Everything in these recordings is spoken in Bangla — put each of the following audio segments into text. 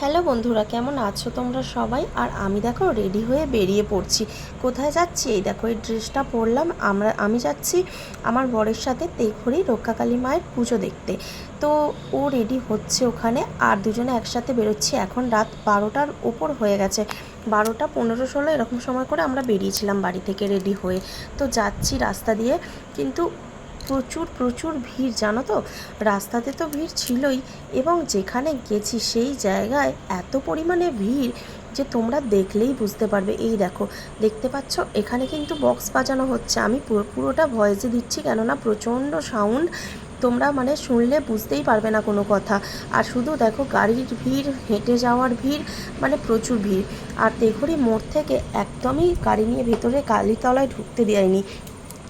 হ্যালো বন্ধুরা, কেমন আছো তোমরা সবাই? আর আমি দেখো রেডি হয়ে বেরিয়ে পড়ছি। কোথায় যাচ্ছি? এই দেখো, এই ড্রেসটা পরলাম। আমরা, আমি যাচ্ছি আমার বরের সাথে তেঘড়ি রক্ষাকালী মায়ের পুজো দেখতে। তো ও রেডি হচ্ছে ওখানে, আর দুজনে একসাথে বেরোচ্ছি। এখন রাত বারোটার ওপর হয়ে গেছে। বারোটা পনেরো ষোলো এরকম সময় করে আমরা বেরিয়েছিলাম বাড়ি থেকে রেডি হয়ে। তো যাচ্ছি রাস্তা দিয়ে, কিন্তু প্রচুর প্রচুর ভিড়, জানো তো? রাস্তাতে তো ভিড় ছিলই এবং যেখানে গেছি সেই জায়গায় এত পরিমাণে ভিড় যে তোমরা দেখলেই বুঝতে পারবে। এই দেখো, দেখতে পাচ্ছ? এখানে কিন্তু বক্স বাজানো হচ্ছে। আমি পুরো, পুরোটা ভয়েসে দিচ্ছি কেননা প্রচণ্ড সাউন্ড। তোমরা মানে শুনলে বুঝতেই পারবে না কোনো কথা। আর শুধু দেখো গাড়ির ভিড়, হেঁটে যাওয়ার ভিড় মানে প্রচুর ভিড়। আর তেঘড়ি মোড় থেকে একদমই গাড়ি নিয়ে ভেতরে কালীতলায় ঢুকতে দেয়নি।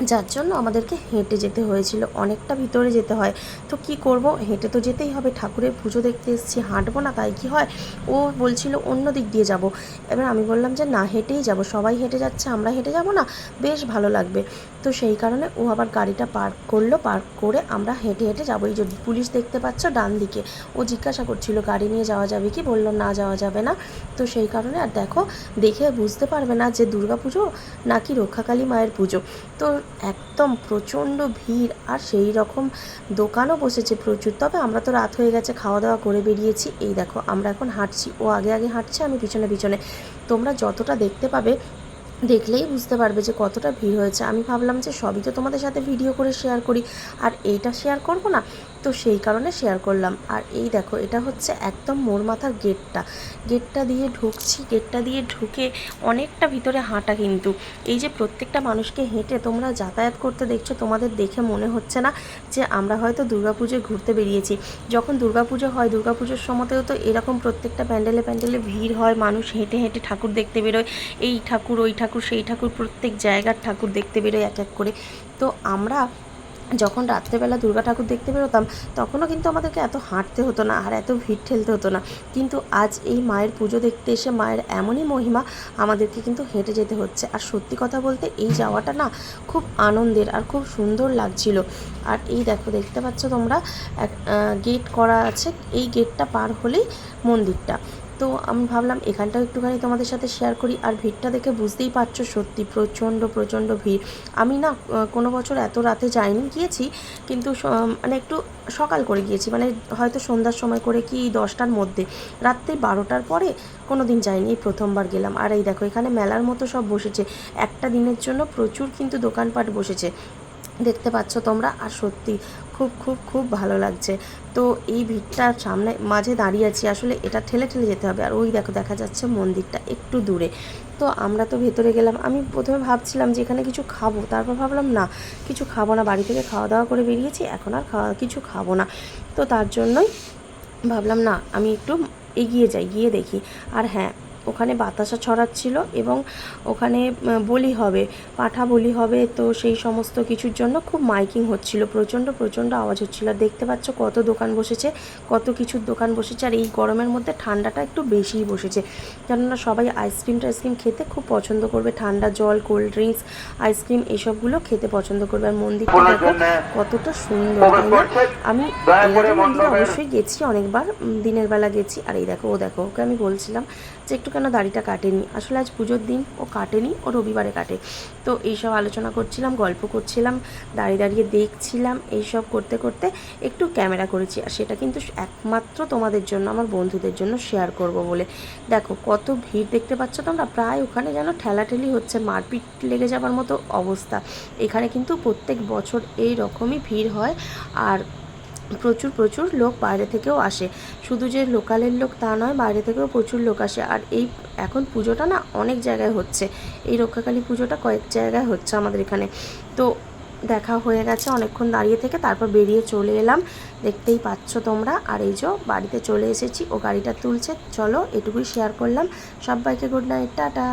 যার জন্য আমাদেরকে হেঁটে যেতে হয়েছিল, অনেকটা ভিতরে যেতে হয়। তো কি করব? হেঁটে তো যেতেই হবে, ঠাকুরের পুজো দেখতে এসেছি, হাঁটবো না তাই কি হয়? ও বলছিল অন্য দিক দিয়ে যাব। এবার আমি বললাম যে না, হেঁটেই যাব, সবাই হেঁটে যাচ্ছে, আমরা হেঁটে যাব না, বেশ ভালো লাগবে। তো সেই কারণে ও আবার গাড়িটা পার্ক করল, পার্ক করে আমরা হেঁটে হেঁটে যাব। এই যে পুলিশ দেখতে পাচ্ছ ডান দিকে, ও জিজ্ঞাসা করছিল, গাড়ি নিয়ে যাওয়া যাবে কি? বলল, না, যাওয়া যাবে না। তো সেই কারণে আর দেখো, দেখে বুঝতে পারবে না যে দুর্গা পুজো নাকি রক্ষাকালী মায়ের পুজো। তো একদম প্রচণ্ড ভিড় আর সেই রকম দোকানও বসেছে প্রচুর। তবে আমরা তো রাত হয়ে গেছে, খাওয়া দাওয়া করে বেরিয়েছি। এই দেখো, আমরা এখন হাঁটছি। ও আগে আগে হাঁটছে, আমি পিছনে পিছনে। তোমরা যতটা দেখতে পাবে, দেখলেই বুঝতে পারবে যে কতটা ভিড় হয়েছে। আমি ভাবলাম যে সবই তো তোমাদের সাথে ভিডিও করে শেয়ার করি। আর এইটা শেয়ার করব না তো সেই কারণে শেয়ার করলাম। আর এই দেখো, এটা হচ্ছে একদম মোর মাথার গেটটা গেটটা দিয়ে ঢুকছি গেটটা দিয়ে ঢুকে অনেকটা ভিতরে হাঁটা কিন্তু। এই যে প্রত্যেকটা মানুষকে হেঁটে তোমরা যাতায়াত করতে দেখছ, তোমাদের দেখে মনে হচ্ছে না যে আমরা হয়তো দুর্গাপুজোয় ঘুরতে বেরিয়েছি। যখন দুর্গাপুজো হয়, দুর্গাপুজোর সময়তেও তো এরকম প্রত্যেকটা প্যান্ডেলে প্যান্ডেলে ভিড় হয়, মানুষ হেঁটে হেঁটে ঠাকুর দেখতে বেরোয়। এই ঠাকুর, ওই ঠাকুর, সেই ঠাকুর, প্রত্যেক জায়গার ঠাকুর দেখতে বেরোয় এক এক করে। তো আমরা যখন রাত্রেবেলা দুর্গা ঠাকুর দেখতে বেরোতাম, তখনও কিন্তু আমাদেরকে এত হাঁটতে হতো না আর এত ভিড় ঠেলতে হতো না। কিন্তু আজ এই মায়ের পুজো দেখতে এসে মায়ের এমনই মহিমা, আমাদেরকে কিন্তু হেঁটে যেতে হচ্ছে। আর সত্যি কথা বলতে, এই যাওয়াটা না খুব আনন্দের আর খুব সুন্দর লাগছিল। আর এই দেখো, দেখতে পাচ্ছ তোমরা, এক গেট করা আছে। এই গেটটা পার হলেই মন্দিরটা। তো আমি ভাবলাম এখানটাও একটুখানি তোমাদের সাথে শেয়ার করি। আর ভিড়টা দেখে বুঝতেই পারছ সত্যি প্রচণ্ড প্রচণ্ড ভিড়। আমি না কোনো বছর এত রাতে যাইনি, গিয়েছি। কিন্তু মানে একটু সকাল করে গিয়েছি। মানে হয়তো সন্ধ্যার সময় করে কি দশটার মধ্যে। রাত্রে বারোটার পরে কোনো দিন যাইনি, এই প্রথমবার গেলাম। আর এই দেখো, এখানে মেলার মতো সব বসেছে। একটা দিনের জন্য প্রচুর কিন্তু দোকানপাট বসেছে। দেখতে পাচ্ছ তোমরা? আর সত্যি খুব খুব খুব ভালো লাগছে। তো এই ভিড়টার সামনে মাঝে দাঁড়িয়ে আছি। আসলে এটা ঠেলে ঠেলে যেতে হবে। আর ওই দেখো, দেখা যাচ্ছে মন্দিরটা একটু দূরে। তো আমরা তো ভেতরে গেলাম। আমি প্রথমে ভাবছিলাম যে এখানে কিছু খাব। তারপর ভাবলাম, না, কিছু খাব না। বাড়ি থেকে খাওয়া দাওয়া করে বেরিয়েছি। এখন আর খাওয়া, কিছু খাব না। তো তার জন্যই ভাবলাম, না, আমি একটু এগিয়ে যাই, গিয়ে দেখি। আর হ্যাঁ ওখানে বাতাসা ছড়াচ্ছিল এবং ওখানে বলি হবে পাঠা বলি হবে তো সেই সমস্ত কিছুর জন্য খুব মাইকিং হচ্ছিল প্রচণ্ড প্রচণ্ড আওয়াজ হচ্ছিল। দেখতে পাচ্ছ কত দোকান বসেছে কত কিছুর দোকান বসেছে আর এই গরমের মধ্যে ঠান্ডাটা একটু বেশিই বসেছে। কেননা সবাই আইসক্রিম টাইসক্রিম খেতে খুব পছন্দ করবে ঠান্ডা জল কোল্ড ড্রিঙ্কস আইসক্রিম এসবগুলো খেতে পছন্দ করবে। আর মন্দিরটা দেখো কতটা সুন্দর আমি মন্দিরে অবশ্যই গেছি অনেকবার দিনের বেলা গেছি। আর এই দেখো ও দেখো ওকে আমি বলছিলাম যে একটু কেন দাড়িটা কাটেনি। আসলে আজ পুজোর দিন, ও কাটেনি, ও রবিবারে কাটে। তো এইসব আলোচনা করছিলাম, গল্প করছিলাম, দাঁড়িয়ে দাঁড়িয়ে দেখছিলাম, এইসব করতে করতে একটু ক্যামেরা করেছি। আর সেটা কিন্তু একমাত্র তোমাদের জন্য, আমার বন্ধুদের জন্য শেয়ার করব বলে। দেখো, কত ভিড় দেখতে পাচ্ছ তোমরা? প্রায় ওখানে যেন ঠেলাঠেলি হচ্ছে, মারপিট লেগে যাবার মতো অবস্থা। এখানে কিন্তু প্রত্যেক বছর এই রকমই ভিড় হয়। আর প্রচুর প্রচুর লোক বাইরে থেকেও আসে। শুধু যে লোকালের লোক তা নয়, বাইরে থেকেও প্রচুর লোক আসে। আর এই এখন পুজোটা না অনেক জায়গায় হচ্ছে। এই রক্ষাকালী পুজোটা কয়েক জায়গায় হচ্ছে আমাদের এখানে। তো দেখা হয়ে গেছে, অনেকক্ষণ দাঁড়িয়ে থেকে তারপর বেরিয়ে চলে এলাম। দেখতেই পাচ্ছ তোমরা। আর এই যে বাড়িতে চলে এসেছি, ও গাড়িটা তুলছে। চলো এটুকুই শেয়ার করলাম। সবাইকে গুড নাইট টাটা।